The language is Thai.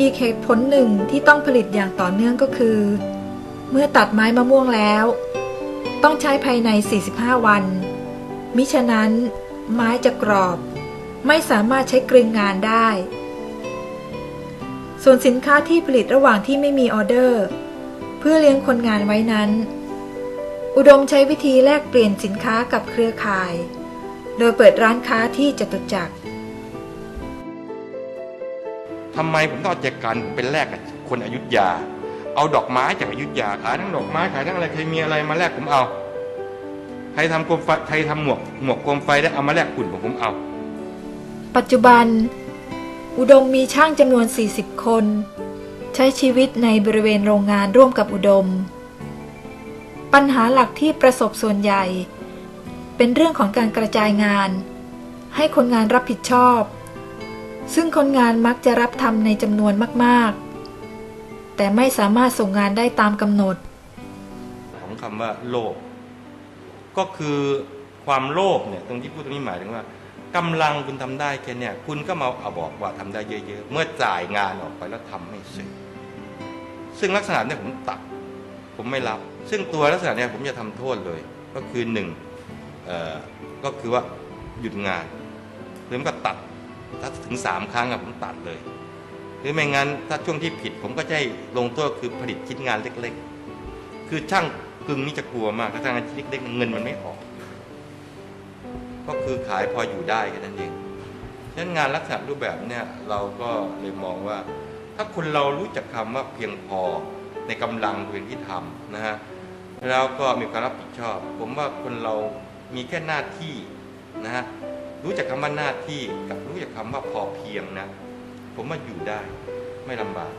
อีกเหตุผลหนึ่งที่ต้องผลิตอย่างต่อเนื่องก็คือ เมื่อตัดไม้มะม่วงแล้ว ต้องใช้ภายใน 45 วัน มิฉะนั้น ไม้จะกรอบ ไม่สามารถใช้กรึงงานได้ ส่วนสินค้าที่ผลิตระหว่างที่ไม่มีออเดอร์ เพื่อเลี้ยงคนงานไว้นั้น อุดมใช้วิธีแลกเปลี่ยนสินค้ากับเครือข่าย โดยเปิดร้านค้าที่จตุจักร ทำไมผมต้องเอาแจกันผมเป็นแลกกับคนอยุธยา เอาดอกไม้จากอยุธยาขายทั้งดอกไม้ขายทั้งอะไรใครมีอะไรมาแลกผมเอาใครทำโคมไฟใครทำหมวกหมวกโคมไฟได้เอามาแลกหุ่นผมผมเอา ปัจจุบัน อุดมมีช่างจำนวน 40 คน ใช้ชีวิตในบริเวณโรงงานร่วมกับอุดม ปัญหาหลักที่ประสบส่วนใหญ่ เป็นเรื่องของการกระจายงาน ให้คนงานรับผิดชอบ ซึ่งคนงานมักจะรับทำในจำนวนมาก ๆ แต่ไม่สามารถส่งงานได้ตามกำหนด ของคำว่าโลภก็คือความโลภเนี่ยตรงที่พูดตรงนี้หมายถึงว่ากำลังคุณทำได้แค่เนี่ยคุณก็มาเอาบอกว่าทำได้เยอะ ๆ เมื่อจ่ายงานออกไปแล้วทำไม่เสร็จซึ่งลักษณะเนี่ยผมตัด ผมไม่รับ ซึ่งตัวลักษณะเนี่ยผมจะทำโทษเลย ก็คือหนึ่งเอ่อก็คือว่าหยุดงานหรือมันก็ตัด ถ้าถึงสามครั้งอะผมตัดเลย หรือไม่งั้นถ้าช่วงที่ผิดผมก็จะให้ลงโทษคือผลิตชิ้นงานเล็กๆ คือช่างกึ่งนี่จะกลัวมากถ้าทำงานชิ้นเล็กๆเงินมันไม่ออก ก็คือขายพออยู่ได้แค่นั้นเองฉะนั้นงานลักษณะรูปแบบเนี่ยเราก็เลยมองว่า ถ้าคนเรารู้จักคำว่าเพียงพอในกำลังตัวเองที่ทำนะฮะแล้วก็มีความรับผิดชอบ ผมว่าคนเรามีแค่หน้าที่นะฮะ รู้จักคำว่าหน้าที่กับรู้จักคำว่าพอเพียงนะ ผมว่าอยู่ได้ไม่ลำบาก